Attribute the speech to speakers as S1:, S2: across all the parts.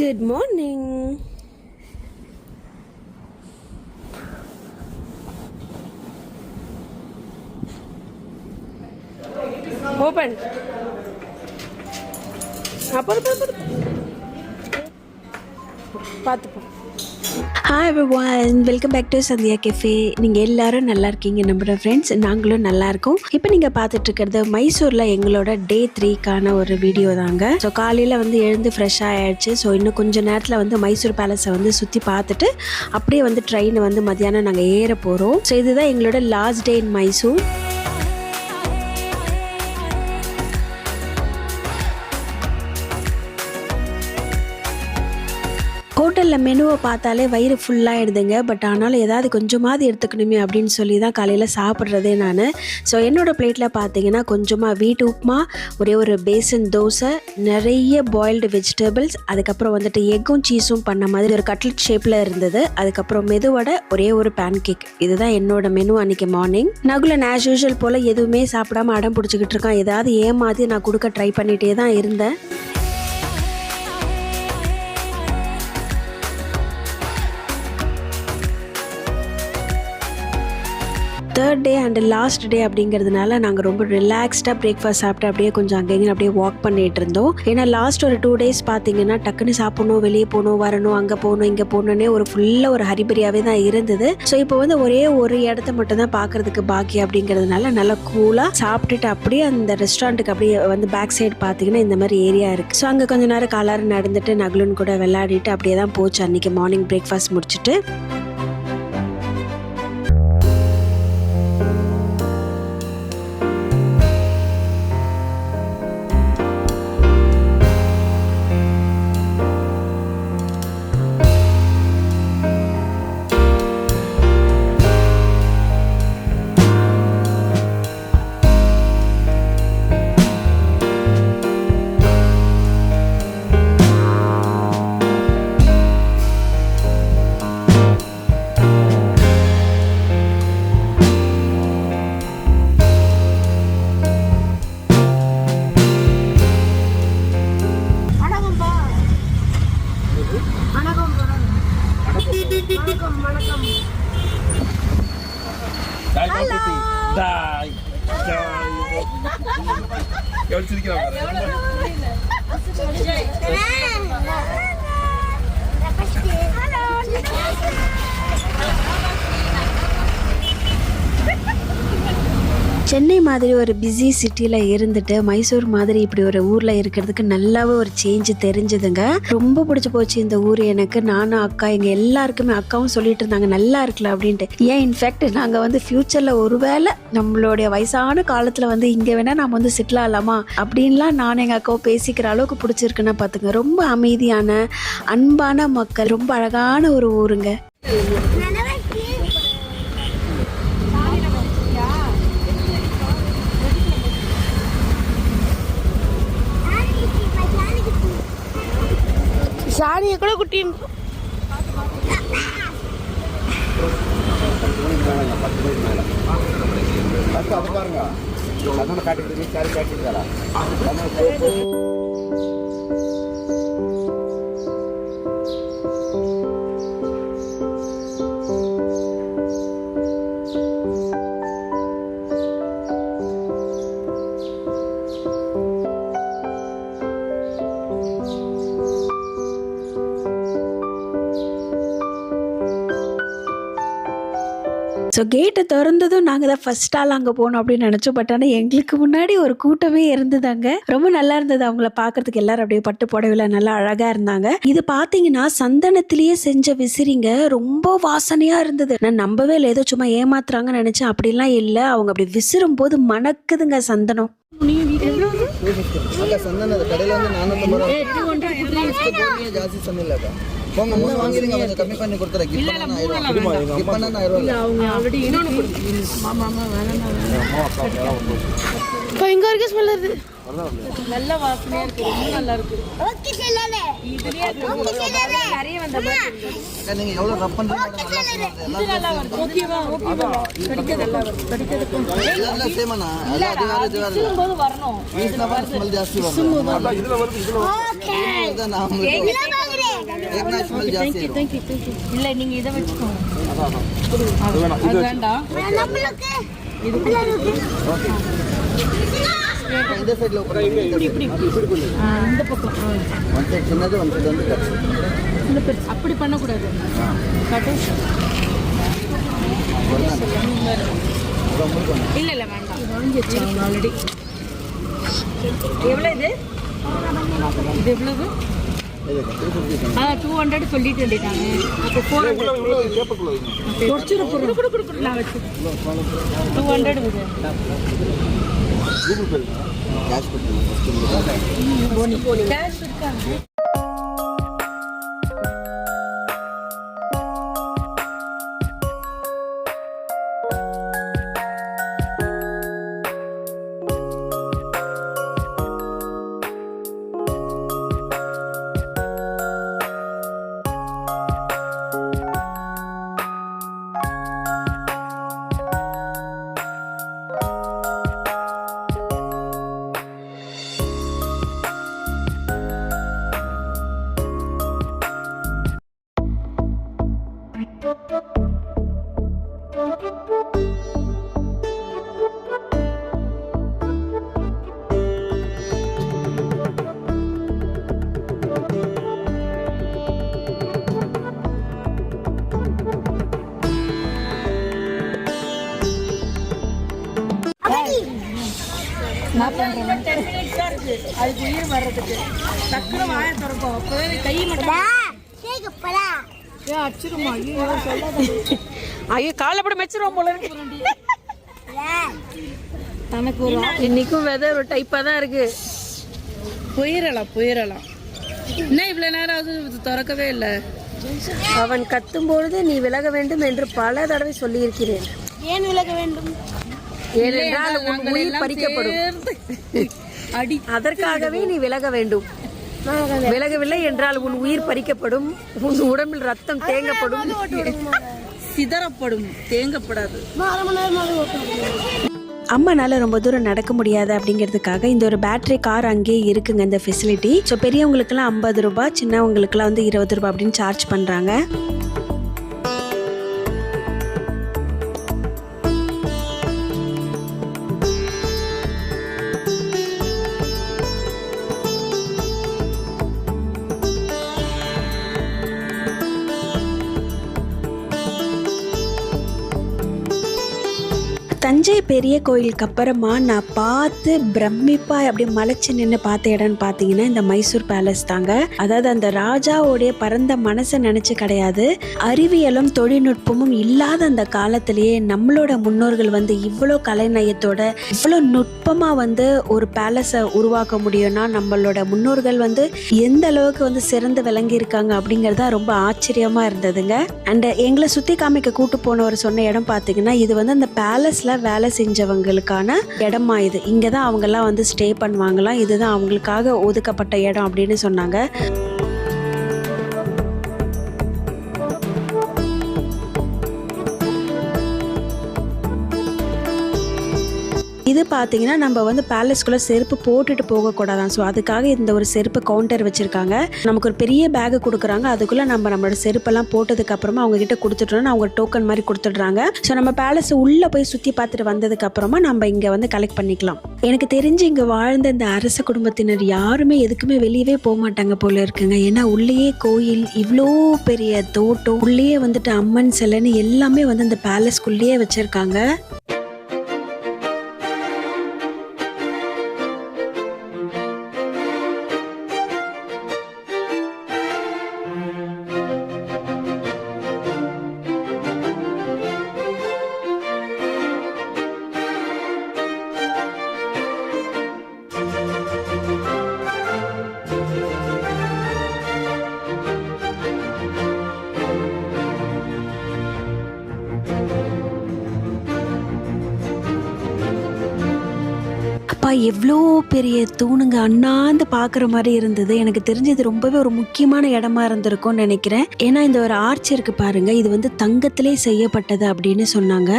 S1: Good morning. Open. Apa apa apa. Patuh. Hi everyone welcome back to Sandhya cafe நீங்கள் எல்லாரும் நல்லா இருக்கீங்க நம்மளோட ஃப்ரெண்ட்ஸ் நாங்களும் நல்லா இருக்கோம். இப்போ நீங்கள் பார்த்துட்டு இருக்கிறது மைசூரில் எங்களோட டே த்ரீக்கான ஒரு வீடியோ தாங்க. ஸோ காலையில் வந்து எழுந்து ஃப்ரெஷ்ஷாக ஆயிடுச்சு ஸோ இன்னும் கொஞ்சம் நேரத்தில் வந்து மைசூர் பேலஸை வந்து சுற்றி பார்த்துட்டு அப்படியே வந்து ட்ரெயினை வந்து மத்தியானம் நாங்கள் ஏற போகிறோம் ஸோ இதுதான் எங்களோட லாஸ்ட் டே இன் மைசூர் ஹோட்டலில் மெனுவை பார்த்தாலே வயிறு ஃபுல்லாகிடுதுங்க பட் ஆனாலும் ஏதாவது கொஞ்சமாவது எடுத்துக்கணுமே அப்படின்னு சொல்லி தான் காலையில் சாப்பிட்றதே நான். ஸோ என்னோடய பிளேட்டில் பார்த்தீங்கன்னா கொஞ்சமாக வீட்டு உப்புமா ஒரே ஒரு பேசன் தோசை நிறைய பாயில்டு வெஜிடபிள்ஸ் அதுக்கப்புறம் வந்துட்டு எக்கும் சீஸும் பண்ண மாதிரி ஒரு கட்லட் ஷேப்பில் இருந்தது. அதுக்கப்புறம் மெதுவடை ஒரே ஒரு பேன் கேக் இதுதான் என்னோட மெனு அன்றைக்கி மார்னிங் நகுலன் ஆஸ் யூஷுவல் போல் எதுவுமே சாப்பிடாம அடம் பிடிச்சிக்கிட்டு இருக்கான். ஏதாவது ஏமாற்றி நான் கொடுக்க ட்ரை பண்ணிகிட்டே தான் இருந்தேன். Third day and last day அப்படிங்கிறதுனால நாங்கள் ரொம்ப ரிலாக்ஸ்டாக பிரேக்ஃபாஸ்ட் சாப்பிட்டு அப்படியே கொஞ்சம் அங்கேயும் அப்படியே வாக் பண்ணிட்டு இருந்தோம். ஏன்னா லாஸ்ட் ஒரு டூ டேஸ் பார்த்தீங்கன்னா டக்குன்னு சாப்பிடணும் வெளியே போகணும் வரணும் அங்கே போகணும் இங்கே போகணுன்னே ஒரு ஃபுல்லாக ஒரு ஹரிபரியாகவே தான் இருந்தது. ஸோ இப்போ வந்து ஒரே ஒரு இடத்த மட்டும் தான் பார்க்கறதுக்கு பாக்கி அப்படிங்கிறதுனால நல்லா கூலாக சாப்பிட்டுட்டு அப்படியே அந்த ரெஸ்டாரண்ட்டுக்கு அப்படியே வந்து பேக் சைடு பார்த்தீங்கன்னா இந்த மாதிரி ஏரியா இருக்குது ஸோ அங்கே கொஞ்ச நேரம் காலாறு நடந்துட்டு நகலுன்னு கூட விளையாடிட்டு அப்படியே தான் போச்சு அன்றைக்கி மார்னிங் பிரேக்ஃபாஸ்ட் முடிச்சுட்டு.
S2: சென்னை மாதிரி ஒரு பிஸி சிட்டியில் இருந்துட்டு மைசூர் மாதிரி இப்படி ஒரு ஊரில் இருக்கிறதுக்கு நல்லாவே ஒரு சேஞ்ச் தெரிஞ்சுதுங்க. ரொம்ப பிடிச்சி போச்சு இந்த ஊர் எனக்கு. நானும் அக்கா எங்கள் எல்லாருக்குமே அக்காவும் சொல்லிட்டு இருந்தாங்க நல்லா இருக்கல அப்படின்ட்டு. ஏன் இன்ஃபேக்ட் நாங்கள் வந்து ஃப்யூச்சரில் ஒருவேளை நம்மளுடைய வயசான காலத்தில் வந்து இங்கே வேணால் நாம் வந்து செட்டில் ஆகலாமா? அப்படின்லாம் நானும் எங்கள் அக்காவும் பேசிக்கிற அளவுக்கு பிடிச்சிருக்குன்னா பார்த்துங்க. ரொம்ப அமைதியான அன்பான மக்கள். ரொம்ப அழகான ஒரு ஊருங்க.
S3: சாணியை கூட குட்டி
S2: பாருங்க அதனால காட்டிட்டு சாரி காட்டிட்டு
S1: ஸோ கேட்டை திறந்ததும் நாங்கள் தான் ஃபர்ஸ்ட் ஆள் அங்கே போனோம் அப்படின்னு நினச்சோம் பட் ஆனால் எங்களுக்கு முன்னாடி ஒரு கூட்டமே இருந்ததாங்க ரொம்ப நல்லா இருந்தது அவங்கள பார்க்கறதுக்கு எல்லாரும் அப்படியே பட்டு புடவையில நல்லா அழகாக இருந்தாங்க இது பார்த்தீங்கன்னா சந்தனத்திலேயே செஞ்ச விசிறிங்க ரொம்ப வாசனையாக இருந்தது நான் நம்பவே இல்லை ஏதோ சும்மா ஏமாத்துறாங்கன்னு நினச்சேன் அப்படிலாம் இல்லை அவங்க அப்படி விசிறும் போது மணக்குதுங்க சந்தனம்
S4: ಅಕ್ಕ ಸಂದನ ಕಡೆಯಲ್ಲಿ ಒಂದು ನಾನ್ನೂತ್ತಂಬತ್ತು ರೂಪಾಯಿ ಜಾಸ್ತಿ ಸಂದ ಇಲ್ಲ ಅಕ್ಕ போங்க மூணு வாங்கிடுங்க கொஞ்சம் கம்மி பண்ணி கொடுத்துறேன் கிப் பண்ணா ஆயிரம்
S3: இப்போ இங்க வரைக்கும் ஸ்மெல் வருது?
S4: நல்ல
S2: வாசனையா இருக்கு ரொம்ப நல்லா இருக்கு ஓகே செல்லலே
S4: இதுலயே நீங்க
S2: இந்த
S4: பக்கம் ஆ.
S2: One சின்னது, வந்து பெருசு.
S4: பெருசு அப்படி பண்ணக்கூடாது காட்டு இல்லை இல்லை வேண்டாம் ஆல்ரெடி எவ்வளோ இது இது எவ்வளவு ஆ டூ ஹண்ட்ரட் சொல்லிட்டு வந்துட்டாங்க அப்போ ஃபோர் ஹண்ட்ரட் நான் வச்சு டூ ஹண்ட்ரட் இது
S2: cash கொடுத்துருங்க first
S4: கேஷ் இருக்காங்க அதுக்கு உயிர் வர்றதுக்கு டக்குனு வாயை திறக்கும் அப்போவே கை மட்டும் ஏன் அச்சிருமா ஐயோ சொல்லாத
S5: ஐயோ காலைப்பட மெச்சிருவோம் போல இருக்கு.
S4: தனக்கு ஒரு
S5: இன்னைக்கும் வெதர் ஒரு டைப்பா தான் இருக்கு.
S4: போயிடலாம் போயிடலாம் என்ன இவ்வளோ நேரம் ஆகுது திறக்கவே இல்லை.
S5: அவன் கத்தும் பொழுது நீ விலக வேண்டும் என்று பல தடவை சொல்லியிருக்கிறேன். ஏன் விலக வேண்டும்? ஏனென்றால் உன் உயிர் பறிக்கப்படும். அதற்காகவே நீ விலக வேண்டும். விலகவில்லை. என்றால் உன் உயிர் பறிக்கப்படும். உன் உடம்பில் ரத்தம் தேங்கப்படும்.
S4: சிதறப்படும். தேங்கப்படாது.
S1: அம்மானால ரொம்ப தூரம் நடக்க முடியாது அப்படிங்கிறதுக்காக இந்த ஒரு பேட்டரி கார் அங்கேயே இருக்குங்க இந்த ஃபெசிலிட்டி ஸோ பெரியவங்களுக்குலாம் ஐம்பது ரூபாய் சின்னவங்களுக்குலாம் வந்து இருபது ரூபாய் அப்படின்னு சார்ஜ் பண்ணுறாங்க தஞ்சை பெரிய கோயிலுக்கு அப்புறமா நான் பார்த்து பிரமிப்பா அப்படி மலைச்சு நின்று பார்த்த இடம்னு பார்த்தீங்கன்னா இந்த மைசூர் பேலஸ் தாங்க. அதாவது அந்த ராஜாவோடைய பரந்த மனசை நினச்சி கிடையாது. அறிவியலும் தொழில்நுட்பமும் இல்லாத அந்த காலத்திலேயே நம்மளோட முன்னோர்கள் வந்து இவ்வளோ கலைநயத்தோட இவ்வளோ நுட்பமாக வந்து ஒரு பேலஸை உருவாக்க முடியும்னா நம்மளோட முன்னோர்கள் வந்து எந்த அளவுக்கு வந்து சிறந்து விளங்கியிருக்காங்க அப்படிங்கிறது தான் ரொம்ப ஆச்சரியமாக இருந்ததுங்க. அண்ட் எங்களை சுற்றி காமிக்க கூட்டு போனவர் சொன்ன இடம் பார்த்தீங்கன்னா இது வந்து அந்த பேலஸில் வேலை செஞ்சவங்களுக்கான இடமா இது. இங்கே தான் அவங்கெல்லாம் வந்து ஸ்டே பண்ணுவாங்களாம். இதுதான் அவங்களுக்காக ஒதுக்கப்பட்ட இடம் அப்படின்னு சொன்னாங்க. இது பார்த்தீங்கன்னா நம்ம வந்து பேலஸ்க்குள்ளே செருப்பு போட்டுட்டு போகக்கூடாதான். ஸோ அதுக்காக இந்த ஒரு செருப்பு கவுண்டர் வச்சுருக்காங்க. நமக்கு ஒரு பெரிய பேகு கொடுக்குறாங்க. அதுக்குள்ளே நம்ம நம்மளோட செருப்பெல்லாம் போட்டதுக்கப்புறமா அவங்க கிட்ட கொடுத்துட்டோம்னா அவங்க டோக்கன் மாதிரி கொடுத்துட்றாங்க. ஸோ நம்ம பேலஸ் உள்ளே போய் சுற்றி பார்த்துட்டு வந்ததுக்கப்புறமா நம்ம இங்கே வந்து கலெக்ட் பண்ணிக்கலாம். எனக்கு தெரிஞ்சு இங்கே வாழ்ந்த இந்த அரச குடும்பத்தினர் யாருமே எதுக்குமே வெளியவே போக மாட்டாங்க போல இருக்குங்க. ஏன்னா உள்ளேயே கோயில் இவ்வளோ பெரிய தோட்டம் உள்ளேயே வந்துட்டு அம்மன் சிலைன்னு எல்லாமே வந்து இந்த பேலஸ்குள்ளேயே வச்சுருக்காங்க. அப்பா எவ்வளோ பெரிய தூணுங்க அண்ணாந்து பார்க்குற மாதிரி இருந்தது. எனக்கு தெரிஞ்சு இது ரொம்பவே ஒரு முக்கியமான இடமா இருந்திருக்கும்னு நினைக்கிறேன். ஏன்னா இந்த ஒரு ஆர்ச் இருக்கு பாருங்க. இது வந்து தங்கத்திலே செய்யப்பட்டது அப்படின்னு சொன்னாங்க.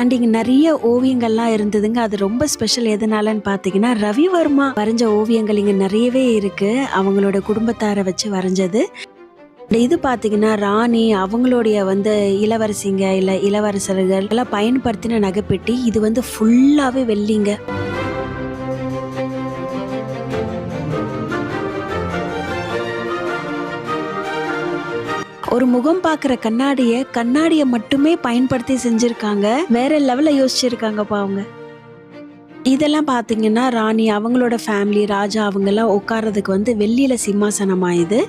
S1: அண்ட் இங்கே நிறைய ஓவியங்கள்லாம் இருந்ததுங்க. அது ரொம்ப ஸ்பெஷல் எதனாலன்னு பார்த்தீங்கன்னா ரவிவர்மா வரைஞ்ச ஓவியங்கள் இங்கே நிறையவே இருக்குது அவங்களோட குடும்பத்தாரை வச்சு வரைஞ்சது. இது பார்த்தீங்கன்னா ராணி அவங்களுடைய வந்து இளவரசிங்க இல்லை இளவரசர்கள் எல்லாம் பயன்படுத்தின நகைப்பெட்டி. இது வந்து ஃபுல்லாகவே வெள்ளிங்க. ஒரு முகம் பார்க்குற கண்ணாடியை கண்ணாடியை மட்டுமே பயன்படுத்தி செஞ்சுருக்காங்க. வேற லெவலில் யோசிச்சிருக்காங்கப்பா அவங்க. இதெல்லாம் பார்த்தீங்கன்னா ராணி அவங்களோட ஃபேமிலி ராஜா அவங்கெல்லாம் உட்கார்றதுக்கு வந்து வெள்ளியில சிம்மாசனம் இது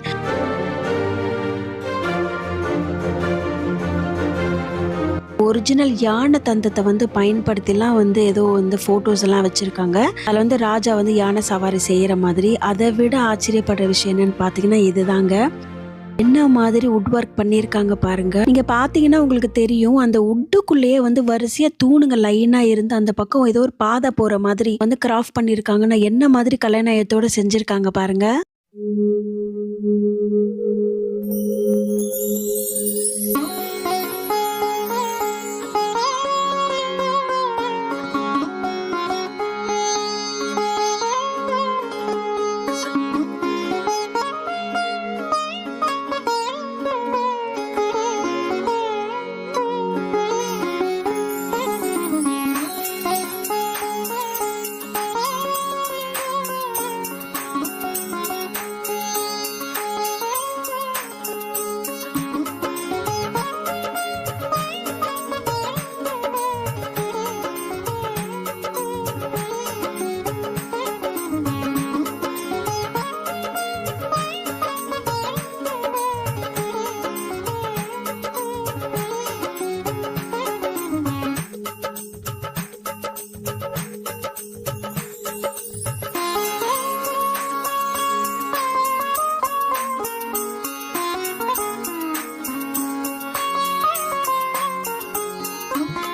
S1: ஒரிஜினல் யானை தந்தத்தை வந்து பயன்படுத்திலாம் வந்து ஏதோ வந்து ஃபோட்டோஸ் எல்லாம் வச்சுருக்காங்க. அதில் வந்து ராஜா வந்து யானை சவாரி செய்கிற மாதிரி. அதை விட ஆச்சரியப்படுற விஷயம் என்னன்னு பார்த்தீங்கன்னா இதுதாங்க. என்ன மாதிரி உட் ஒர்க் பண்ணியிருக்காங்க பாருங்க. நீங்க பாத்தீங்கன்னா உங்களுக்கு தெரியும் அந்த உட்டுக்குள்ளேயே வந்து வரிசையா தூணுங்க லைனா இருந்து அந்த பக்கம் ஏதோ ஒரு பாதை போற மாதிரி வந்து கிராஃப்ட் பண்ணியிருக்காங்கன்னா என்ன மாதிரி கலைநயத்தோட செஞ்சிருக்காங்க பாருங்க. Thank you.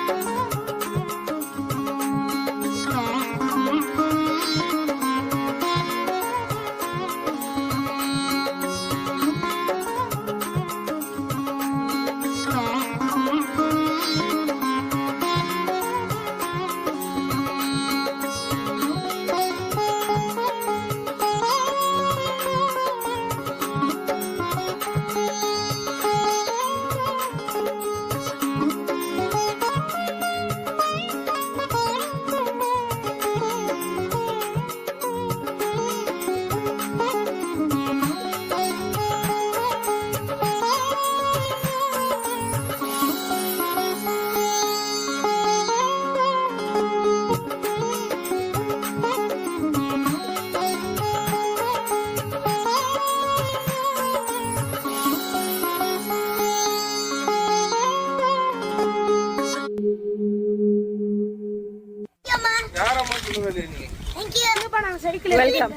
S5: வெல்கம்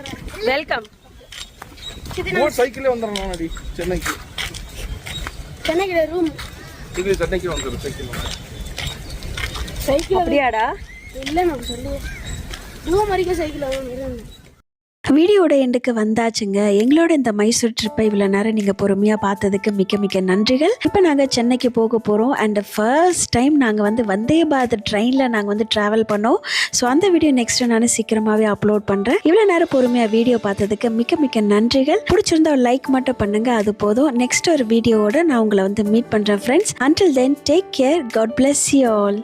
S5: வெல்கம்
S6: மூணு சைக்கிளே அடி. சென்னைக்கு.
S4: சென்னைக்கு ரூம்
S6: இது சென்னைக்கு வந்துடும் சைக்கிள்
S4: சைக்கிள்
S5: அப்படியாடா?
S4: இல்லை நான் சொல்லி ரூம் வரைக்கும் சைக்கிள் வரும்
S1: வீடியோட எண்டுக்கு வந்தாச்சுங்க. எங்களோட இந்த மைசூர் ட்ரிப்பை இவ்வளோ நேரம் நீங்கள் பொறுமையாக பார்த்ததுக்கு மிக்க மிக்க நன்றிகள். இப்போ நாங்கள் சென்னைக்கு போக போகிறோம் அண்ட் ஃபர்ஸ்ட் டைம் நாங்கள் வந்து வந்தே பாரத் ட்ரெயினில் நாங்கள் வந்து ட்ராவல் பண்ணோம். ஸோ அந்த வீடியோ நெக்ஸ்ட் நான் சீக்கிரமாகவே அப்லோட் பண்ணுறேன் இவ்வளோ நேரம் பொறுமையாக வீடியோ பார்த்ததுக்கு மிக்க மிக்க நன்றிகள். பிடிச்சிருந்தா ஒரு லைக் மட்டும் பண்ணுங்கள் அது போதும். நெக்ஸ்ட் ஒரு வீடியோவோட நான் உங்களை வந்து மீட் பண்ணுறேன் friends until then take care God bless you all